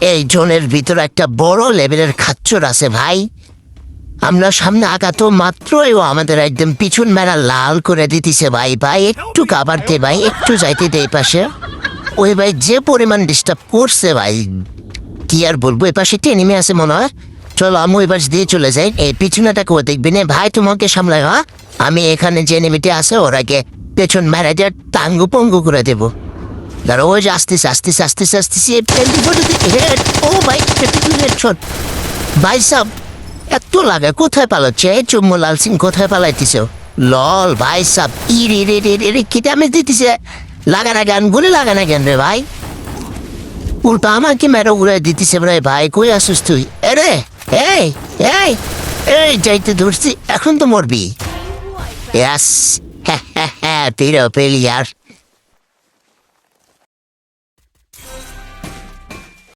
এই জোনের ভিতর একটা বড় লেভেলের খাচ্চর আছে ভাই। আমরা সামনে আগাতো মাত্রই ও আমাদের একদম পিছন মেলা লাল করে দিতেছে ভাই। ভাই, একটু কাবার দে ভাই, একটু যাইতে দে পাশে। ওই ভাই যে পরিমাণ ডিস্টার্ব করছে ভাই, কি আর বলব এ পাশে এনিমে আছে মনে হয়। চলো আমি ওই পাশ দিয়ে চলে যাই। এই পিছনেটা কেউ দেখবি না। ভাই, তোমাকে সামলাই হ্যাঁ? আমি এখানে যে এনিমিটি আছে ওরাকে পেছন মেরা দিয়ে টাঙ্গু পঙ্গু করে দেবো। যে আসতেছে আসতেছে আসতেছে আসতেছে হেড ও ভাই হেডশট ভাই সাব এত লাগে, কোথায় পালাচ্ছে? এই চুম্মু লাল সিং কোথায় পালাইতেছে? লল ভাই সাব ইরে রে রে রে রে কি আমি দিতেছে লাগানা গান বলে লাগানা গান রে ভাই? উল্টা আমাকে মেরে উড়াই দিতেছে রে ভাই, কই আসিস তুই? এরে এই এই এই যাইতে ধরছি, এখন তো মরবি। ইয়াস হ্যাঁ হ্যাঁ হ্যাঁ পেরো পেলি আর